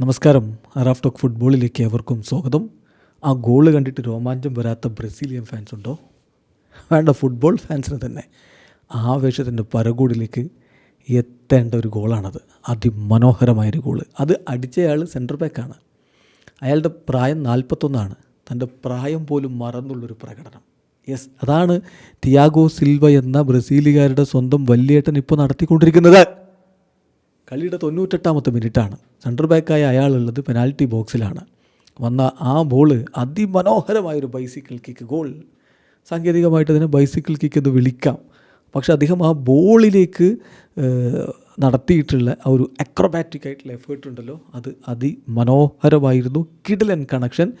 നമസ്കാരം. Raf talk ഫുട്ബോളിലേക്ക് ഏവർക്കും സ്വാഗതം. ആ ഗോൾ കണ്ടിട്ട് രോമാഞ്ചം വരാത്ത ബ്രസീലിയൻ ഫാൻസ് ഉണ്ടോ? വേണ്ട ഫുട്ബോൾ ഫാൻസിന് തന്നെ. ആവേശത്തിന്റെ പരകൂടിലേക്ക് എത്തേണ്ട ഒരു ഗോളാണത്. അതിമനോഹരമായൊരു ഗോൾ. അത് അടിച്ചയാൾ സെന്റർ ബാക്കാണ് അയാളുടെ പ്രായം നാൽപ്പത്തൊന്നാണ് തന്റെ പ്രായം പോലും മറന്നുള്ളൊരു പ്രകടനം. യെസ് അതാണ് തിയാഗോ സിൽവ എന്ന ബ്രസീലുകാരുടെ സ്വന്തം വല്യേട്ടൻ ഇപ്പോൾ നടത്തിക്കൊണ്ടിരിക്കുന്നത്. കളിയുടെ തൊണ്ണൂറ്റെട്ടാമത്തെ മിനിറ്റാണ്. സെന്റർ ബാക്കായ അയാളുള്ളത് പെനാൽറ്റി ബോക്സിലാണ് വന്ന ആ ബോൾ അതിമനോഹരമായൊരു ബൈസിക്കിൾ കിക്ക് ഗോൾ സാങ്കേതികമായിട്ട് അതിനെ ബൈസിക്കിൾ കിക്ക് എന്ന് വിളിക്കാം. പക്ഷെ അദ്ദേഹം ആ ബോളിലേക്ക് നടത്തിയിട്ടുള്ള ആ ഒരു അക്രോബാറ്റിക് ആയിട്ടുള്ള എഫേർട്ട് ഉണ്ടല്ലോ അത് അതിമനോഹരമായിരുന്നു. കിഡിലൻ കണക്ഷൻ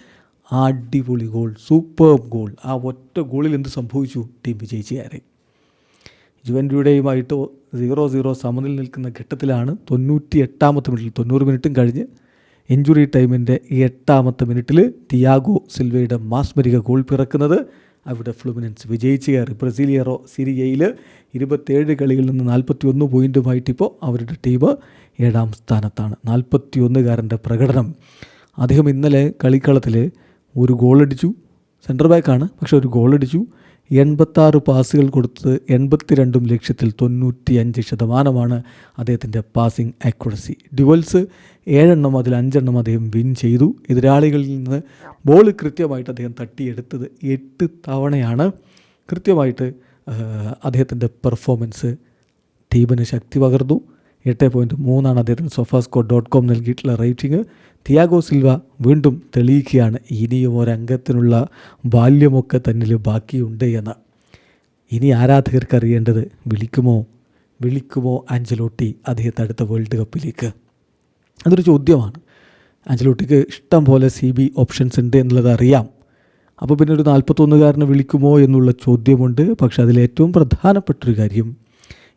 അടിപൊളി ഗോൾ സൂപ്പർ ഗോൾ ആ ഒറ്റ ഗോളിൽ എന്ത് സംഭവിച്ചു? ടീം വിജയിച്ചു കയറി. ജുവന്റുയുടെയുമായിട്ട് സീറോ സീറോ സമനിൽ നിൽക്കുന്ന ഘട്ടത്തിലാണ് തൊണ്ണൂറ്റി എട്ടാമത്തെ മിനിറ്റിൽ തൊണ്ണൂറ് മിനിറ്റും കഴിഞ്ഞ് ഇഞ്ചുറി ടൈമിന്റെ ഈ എട്ടാമത്തെ മിനിറ്റിൽ തിയാഗോ സിൽവയുടെ മാസ്മരിക ഗോൾ പിറക്കുന്നത്. അവിടെ ഫ്ലുമിനൻസ് വിജയിച്ച് കയറി. ബ്രസീലിയറോ സിരിയയിൽ ഇരുപത്തേഴ് കളികളിൽ നിന്ന് നാൽപ്പത്തി ഒന്ന് പോയിന്റുമായിട്ടിപ്പോൾ അവരുടെ ടീം ഏഴാം സ്ഥാനത്താണ്. നാൽപ്പത്തി ഒന്നുകാരന്റെ പ്രകടനം. അദ്ദേഹം ഇന്നലെ കളിക്കളത്തിൽ ഒരു ഗോളടിച്ചു. സെന്റർ ബാക്കാണ് പക്ഷെ ഒരു ഗോളടിച്ചു. എൺപത്താറ് പാസുകൾ കൊടുത്ത് എൺപത്തിരണ്ടും ലക്ഷ്യത്തിൽ തൊണ്ണൂറ്റിയഞ്ച് ശതമാനമാണ് അദ്ദേഹത്തിന്റെ പാസിംഗ് ആക്യുറസി ഡ്യുവൽസ് ഏഴെണ്ണം അതിൽ അഞ്ചെണ്ണം അദ്ദേഹം വിൻ ചെയ്തു. എതിരാളികളിൽ നിന്ന് ബോൾ കൃത്യമായിട്ട് അദ്ദേഹം തട്ടിയെടുത്തത് എട്ട് തവണയാണ്. കൃത്യമായിട്ട് അദ്ദേഹത്തിന്റെ പെർഫോമൻസ് ടീമിന് ശക്തി പകർന്നു. എട്ട് പോയിന്റ് മൂന്നാണ് അദ്ദേഹത്തിന് സൊഫാസ്കോ ഡോട്ട് കോം നൽകിയിട്ടുള്ള റേറ്റിംഗ് തിയാഗോ സിൽവ വീണ്ടും തെളിയിക്കുകയാണ് ഇനിയും ഒരംഗത്തിനുള്ള ബാല്യമൊക്കെ തന്നിൽ ബാക്കിയുണ്ട് എന്ന്. ഇനി ആരാധകർക്ക് അറിയേണ്ടത് വിളിക്കുമോ? വിളിക്കുമോ അഞ്ചലോട്ടി അദ്ദേഹത്തെ അടുത്ത വേൾഡ് കപ്പിലേക്ക് അതൊരു ചോദ്യമാണ്. അഞ്ചലോട്ടിക്ക് ഇഷ്ടം പോലെ സി ബി ഓപ്ഷൻസ് ഉണ്ട് എന്നുള്ളത് അറിയാം. അപ്പോൾ പിന്നെ ഒരു നാൽപ്പത്തൊന്നുകാരനെ വിളിക്കുമോ എന്നുള്ള ചോദ്യമുണ്ട്. പക്ഷെ അതിലേറ്റവും പ്രധാനപ്പെട്ടൊരു കാര്യം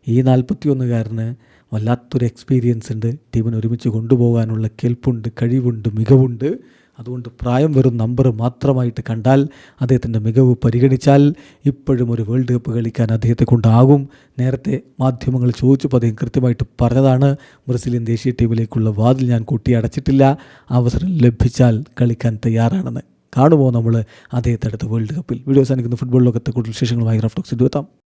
ഈ നാൽപ്പത്തിയൊന്നുകാരന് വല്ലാത്തൊരു എക്സ്പീരിയൻസ് ഉണ്ട്. ടീമിനെ ഒരുമിച്ച് കൊണ്ടുപോകാനുള്ള കെൽപ്പുണ്ട് കഴിവുണ്ട് മികവുണ്ട്. അതുകൊണ്ട് പ്രായം വെറും നമ്പർ മാത്രമായിട്ട് കണ്ടാൽ അദ്ദേഹത്തിന്റെ മികവ് പരിഗണിച്ചാൽ ഇപ്പോഴും ഒരു വേൾഡ് കപ്പ് കളിക്കാൻ അദ്ദേഹത്തെ കൊണ്ടാകും. നേരത്തെ മാധ്യമങ്ങൾ ചോദിച്ചപ്പോൾ അദ്ദേഹം കൃത്യമായിട്ട് പറഞ്ഞതാണ് ബ്രസീലിയൻ ദേശീയ ടീമിലേക്കുള്ള വാതിൽ ഞാൻ കൂട്ടി അടച്ചിട്ടില്ല അവസരം ലഭിച്ചാൽ കളിക്കാൻ തയ്യാറാണെന്ന്. കാണുമോ നമ്മൾ അദ്ദേഹത്തെ അടുത്ത വേൾഡ് കപ്പിൽ വീഡിയോസ് അനുക്കുന്ന ഫുട്ബോൾ ലോകത്തെ കൂടുതൽ വിശേഷങ്ങളുമായി റഫ്ലോക്സ് എത്താം.